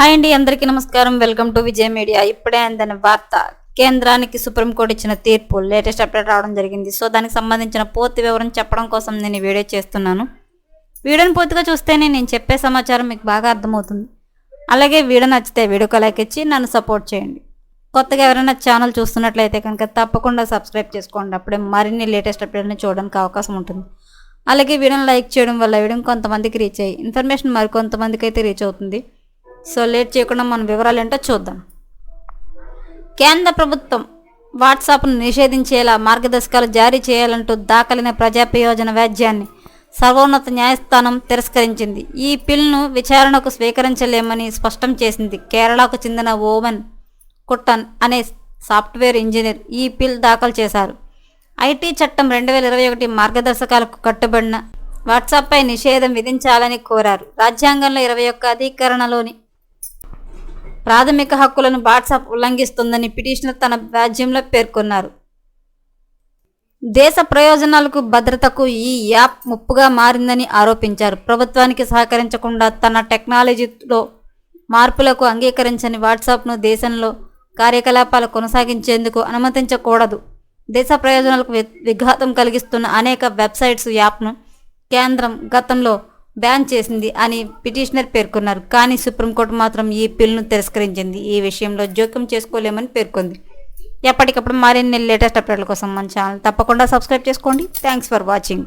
Hi అండి అందరికీ నమస్కారం. Welcome to Vijaya media. ఇప్పుడే అందని వార్త కేంద్రానికి సుప్రీంకోర్టు ఇచ్చిన తీర్పు లేటెస్ట్ అప్డేట్ రావడం జరిగింది. సో దానికి సంబంధించిన పూర్తి వివరం చెప్పడం కోసం నేను ఈ వీడియో చేస్తున్నాను. వీడియోని పూర్తిగా చూస్తేనే నేను చెప్పే సమాచారం మీకు బాగా అర్థమవుతుంది. అలాగే వీడియో నచ్చితే వీడియో లైక్ ఇచ్చి నన్ను సపోర్ట్ చేయండి. కొత్తగా ఎవరైనా ఛానల్ చూస్తున్నట్లయితే కనుక తప్పకుండా సబ్స్క్రైబ్ చేసుకోండి. అప్పుడే మరిన్ని లేటెస్ట్ అప్డేట్ని చూడడానికి అవకాశం ఉంటుంది. అలాగే వీడియోని లైక్ చేయడం వల్ల వీడియో కొంతమందికి రీచ్ అయ్యి ఇన్ఫర్మేషన్ మరి కొంతమందికి అయితే రీచ్ అవుతుంది. సో లేట్ చేయకుండా మన వివరాలు ఏంటో చూద్దాం. కేంద్ర ప్రభుత్వం వాట్సాప్ను నిషేధించేలా మార్గదర్శకాలు జారీ చేయాలంటూ దాఖలైన ప్రజా ప్రయోజన వ్యాజ్యాన్ని సర్వోన్నత న్యాయస్థానం తిరస్కరించింది. ఈ పిల్ను విచారణకు స్వీకరించలేమని స్పష్టం చేసింది. కేరళకు చెందిన ఓవెన్ కుట్టన్ అనే సాఫ్ట్వేర్ ఇంజనీర్ ఈ పిల్ దాఖలు చేశారు. ఐటీ చట్టం రెండు వేల ఇరవై ఒకటి మార్గదర్శకాలకు కట్టుబడిన వాట్సాప్పై నిషేధం విధించాలని కోరారు. రాజ్యాంగంలో ఇరవై ఒక్క అధికరణలోని ప్రాథమిక హక్కులను వాట్సాప్ ఉల్లంఘిస్తుందని పిటిషనర్ తన వ్యాజ్యంలో పేర్కొన్నారు. దేశ ప్రయోజనాలకు భద్రతకు ఈ యాప్ ముప్పుగా మారిందని ఆరోపించారు. ప్రభుత్వానికి సహకరించకుండా తన టెక్నాలజీలో మార్పులకు అంగీకరించని వాట్సాప్ను దేశంలో కార్యకలాపాలు కొనసాగించేందుకు అనుమతించకూడదు. దేశ ప్రయోజనాలకు వి- విఘాతం కలిగిస్తున్న అనేక వెబ్సైట్స్ యాప్ను కేంద్రం గతంలో బ్యాన్ చేసింది అని పిటిషనర్ పేర్కొన్నారు. కానీ సుప్రీంకోర్టు మాత్రం ఈ బిల్లును తిరస్కరించింది. ఈ విషయంలో జోక్యం చేసుకోలేమని పేర్కొంది. ఎప్పటికప్పుడు మరిన్ని లేటెస్ట్ అప్డేట్ల కోసం మన ఛానల్ తప్పకుండా సబ్స్క్రైబ్ చేసుకోండి. Thanks for watching